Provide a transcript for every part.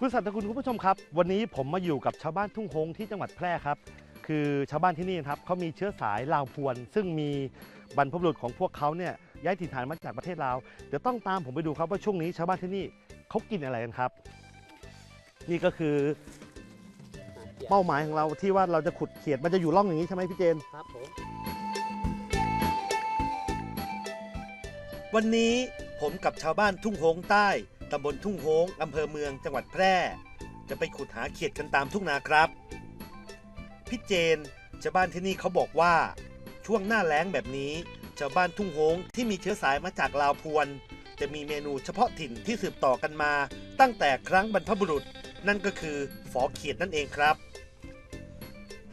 คุณสัตย์คุณคุณผู้ชมครับ วันนี้ผมมาอยู่กับชาวบ้านทุ่งฮงที่จังหวัดแพร่ครับ คือชาวบ้านที่นี่นะครับเขามีเชื้อสายลาวพวน ซึ่งมีบรรพบุรุษของพวกเขาเนี่ยย้ายถิ่นฐานมาจากประเทศลาวเดี๋ยวต้องตามผมไปดูครับว่าช่วงนี้ชาวบ้านที่นี่เขากินอะไรกันครับ นี่ก็คือเป้าหมายของเราที่ว่าเราจะขุดเขียดมันจะอยู่ร่องอย่างนี้ใช่ไหมพี่เจน ครับผม วันนี้ผมกับชาวบ้านทุ่งโฮงใต้ ตำบลทุ่งโฮงอำเภอเมืองจังหวัดแพร่ จะไปขุดหาเขียดกันตามทุ่งนาครับ พี่เจนชาวบ้านที่นี่เขาบอกว่า ช่วงหน้าแล้งแบบนี้ ชาวบ้านทุ่งโฮงที่มีเชื้อสายมาจากลาวพวน จะมีเมนูเฉพาะถิ่นที่สืบต่อกันมา ตั้งแต่ครั้งบรรพบุรุษ นั่นก็คือฝอเขียดนั่นเองครับ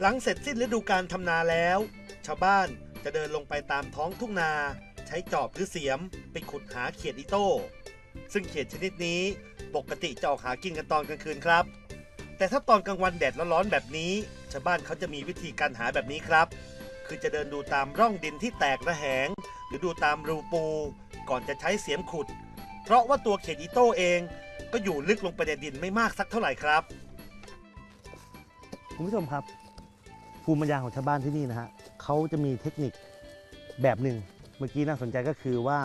หลังเสร็จสิ้นฤดูการทำนาแล้ว ชาวบ้านจะเดินลงไปตามท้องทุ่งนา ใช้จอบหรือเสียมไปขุดหาเขียดอีโต้ ซึ่งเขียดชนิดนี้ปกติจะออกหากินกันตอนกลางคืนครับ แต่ถ้าตอนกลางวันแดดร้อนๆแบบนี้ ชาวบ้านเขาจะมีวิธีการหาแบบนี้ครับ คือจะเดินดูตามร่องดินที่แตกระแหง หรือดูตามรูปู ก่อนจะใช้เสียมขุด เพราะว่าตัวเขียดอีโต้เอง ก็อยู่ลึกลงไปในดินไม่มากสักเท่าไหร่ครับคุณผู้ชมครับ ภูมิปัญญาของชาวบ้านที่นี่นะฮะเขาจะมีเทคนิคแบบหนึ่งเมื่อกี้น่าสนใจก็คือว่า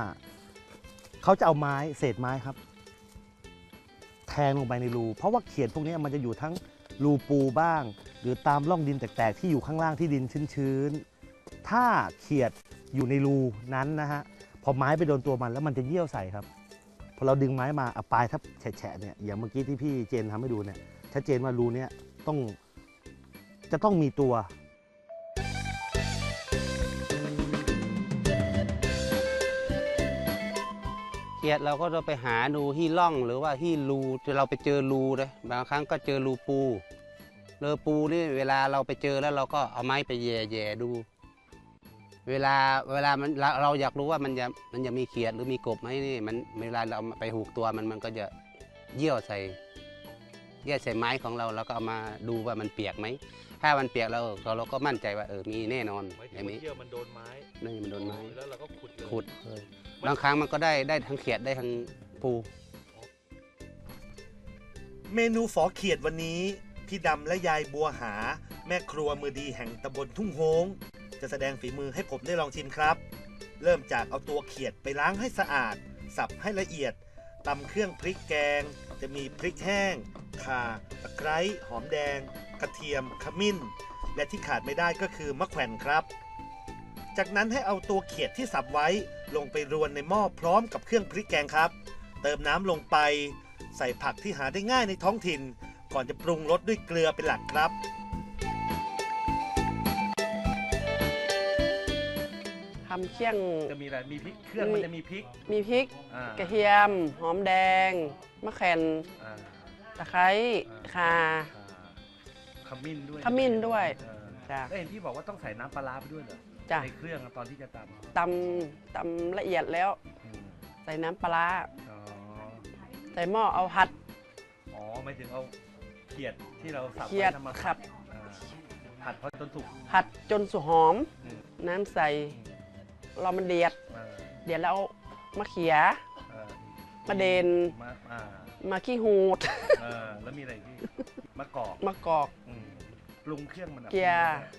เขาจะเอาไม้เศษไม้ครับ แทงลงไปในรูเพราะว่าเขียดพวกนี้มันจะอยู่ทั้งรูปูบ้าง หรือตามร่องดินแตกๆที่อยู่ข้างล่างที่ดินชื้นๆ ถ้าเขียดอยู่ในรูนั้นนะฮะพอไม้ไปโดนตัวมันแล้วมันจะเยี่ยวใส่ครับพอเราดึงไม้มาเอาปลายทับแฉะเนี่ยอย่างเมื่อกี้ที่พี่เจนทำให้ดูเนี่ยชัดเจนว่ารูเนี้ยต้องจะต้องมีตัว เขียดเราก็จะไปหาดูที่ร่องหรือว่าที่รูเราไปเจอรูเลยบางครั้งก็เจอรูปูเลอปูนี่เวลาเราไปเจอแล้วเราก็เอาไม้ไปแย่แย่ๆดู เวลาเวลามันเราเราอยากรู้ว่ามันจะมันจะมีเขียดหรือมีกบไหมนี่มันเวลาเราไปหูกตัวมันมันก็จะเยี่ยวใส่ เยี่ยวใส่ไม้ของเราแล้วก็เอามาดูว่ามันเปียกไหม ถ้ามันเปียกเราเราเราก็มั่นใจว่าเออมีแน่นอนไม่อถึย่างงว่านี้เยื่อมันโดนไม้นี่มันโดนไม้ แล้วเราก็ขุดเลยขุดเลยบางครั้งมันก็ได้ได้ทั้งเขียดได้ทั้งปูเมนูฝอเขียดวันนี้พี่ดำและยายบัวหา แม่ครัวมือดีแห่งตำบลทุ่งโฮงจะแสดงฝีมือให้ผมได้ลองชิมครับ เริ่มจากเอาตัวเขียดไปล้างให้สะอาด สับให้ละเอียด ตำเครื่องพริกแกง จะมีพริกแห้ง ข่าตะไคร้หอมแดง กระเทียมขมิ้น และที่ขาดไม่ได้ก็คือมะแขวนครับ จากนั้นให้เอาตัวเขียดที่สับไว้ลงไปรวนในหม้อพร้อมกับเครื่องพริกแกงครับ เติมน้ำลงไป ใส่ผักที่หาได้ง่ายในท้องถิ่น ก่อนจะปรุงรสด้วยเกลือเป็นหลักครับ ทำเคี่ยงจะมีอะไร มีพริกเครื่องมันจะมีพริก มีพริกอ่ากระเทียม หอมแดง มะแขวนอ่าตะไคร้ข่าขมิ้นด้วยขมิ้นด้วยเออจ้ะ แล้วเห็นพี่บอกว่าต้องใส่น้ำปลาร้าไปด้วยเหรอจ้ะในเครื่องอะตอนที่จะตำตำตำละเอียดแล้ว อืมใส่น้ำปลาร้าอ๋อใส่หม้อเอาผัดอ๋อหมายถึงเอาเขียดที่เราสับเคียดไว้ทำมาขับอ่าผัดพอจนสุกผัดจนสุกหอม อืมน้ำใส่ เรามันเดือดอ่าเดือดแล้วเอามะเขีย อ่ามาเดน มาอ่ามาขี้หูดเออแล้วมีอะไรอีกพี่มะกอกมะกอก อืมปรุงเครื่องมันอะเกลือ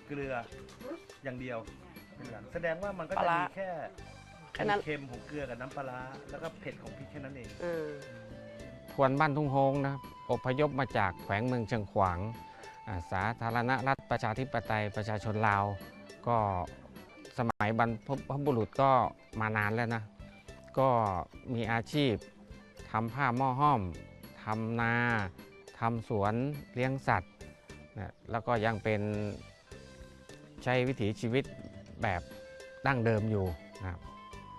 เกลือ อย่างเดียวเป็นหลักแสดงว่ามันก็ปลาจะร้ามีแค่แค่นั้นเค็มของเกลือกับน้ำปลาร้าแล้วก็เผ็ดของพริกแค่นั้นเองอ่าทวนบ้านทุ่งโฮงนะครับอพยพมาจากแขวงเมืองเชียงขวางอ่าสาธารณรัฐประชาธิปไตยประชาชนลาว ก็ สมัยบรรพบุรุษก็มานานแล้วนะ ก็มีอาชีพทำผ้าหม้อห้อมทำนาทำสวนเลี้ยงสัตว์นะแล้วก็ยังเป็นใช้วิถีชีวิตแบบดั้งเดิมอยู่นะครับ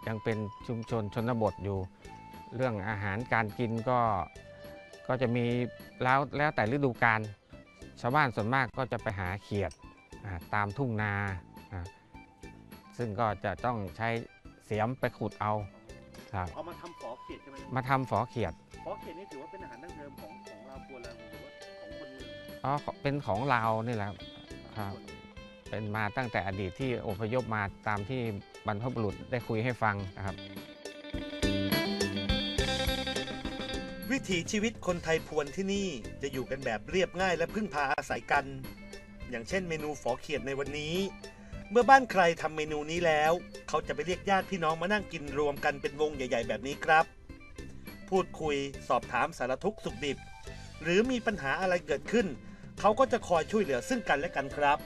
ยังเป็นชุมชนชนบทอยู่ เรื่องอาหารการกินก็ก็จะมีแล้วแล้วแต่ฤดูกาลชาวบ้านส่วนมากก็จะไปหาเขียดตามทุ่งนาอ่า ซึ่งก็จะต้องใช้เสียมไปขุดเอาครับเอามาทำฝอเขียดใช่ไหมมาทำฝอเขียดฝอเขียดนี่ถือว่าเป็นอาหารดั้งเดิมของของเราควรแล้วหรือว่าของคนเมืองอ๋อเป็นของลาวนี่แหละครับ เป็นมาตั้งแต่อดีตที่อพยพมาตามที่บรรพบุรุษได้คุยให้ฟังนะครับววิถีชีวิตคนไทยพวนที่นี่จะอยู่กันแบบเรียบง่ายและพึ่งพาอาศัยกัน อย่างเช่นเมนูฝอเขียดในวันนี้ เมื่อบ้านใครทำเมนูนี้แล้ว เขาจะไปเรียกญาติพี่น้องมานั่งกินรวมกันเป็นวงใหญ่ ๆ แบบนี้ครับ พูดคุยสอบถามสารทุกข์สุขดิบ หรือมีปัญหาอะไรเกิดขึ้น เขาก็จะคอยช่วยเหลือซึ่งกันและกันครับ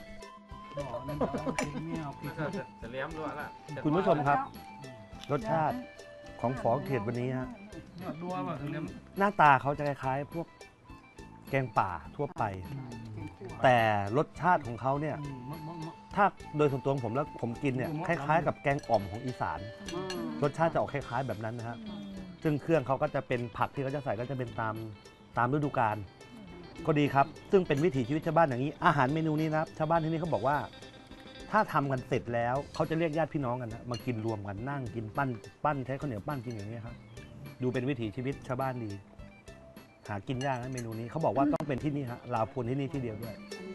จะเลี้ยมด้วยละคุณผู้ชมครับ รสชาติของฝอเขียดวันนี้ฮะหน้าตาเขาจะคล้ายๆพวกแกงป่าทั่วไป แต่รสชาติของเขาเนี่ย ถ้าโดยส่วนตัวของผมแล้วผมกินเนี่ยคล้ายๆ กับแกงอ่อมของอีสาน รสชาติจะออกคล้ายๆแบบนั้นนะฮะซึ่งเครื่องเขาก็จะเป็นผักที่เขาจะใส่ก็จะเป็นตามตามฤดูกาลก็ดีครับ ซึ่งเป็นวิถีชีวิตชาวบ้านอย่างนี้ อาหารเมนูนี้นะครับชาวบ้านที่นี่เขาบอกว่า ถ้าทำกันเสร็จแล้วเขาจะเรียกญาติพี่น้องกันนะมากินรวมกันนั่งกินปั้นปั้นใช้ข้าวเหนียวปั้นกินอย่างนี้ยครับดูเป็นวิถีชีวิตชาวบ้านดี หากินยากนะเมนูนี้เขาบอกว่าต้องเป็นที่นี่ฮะลาวพูนที่นี่ที่เดียวด้วยอ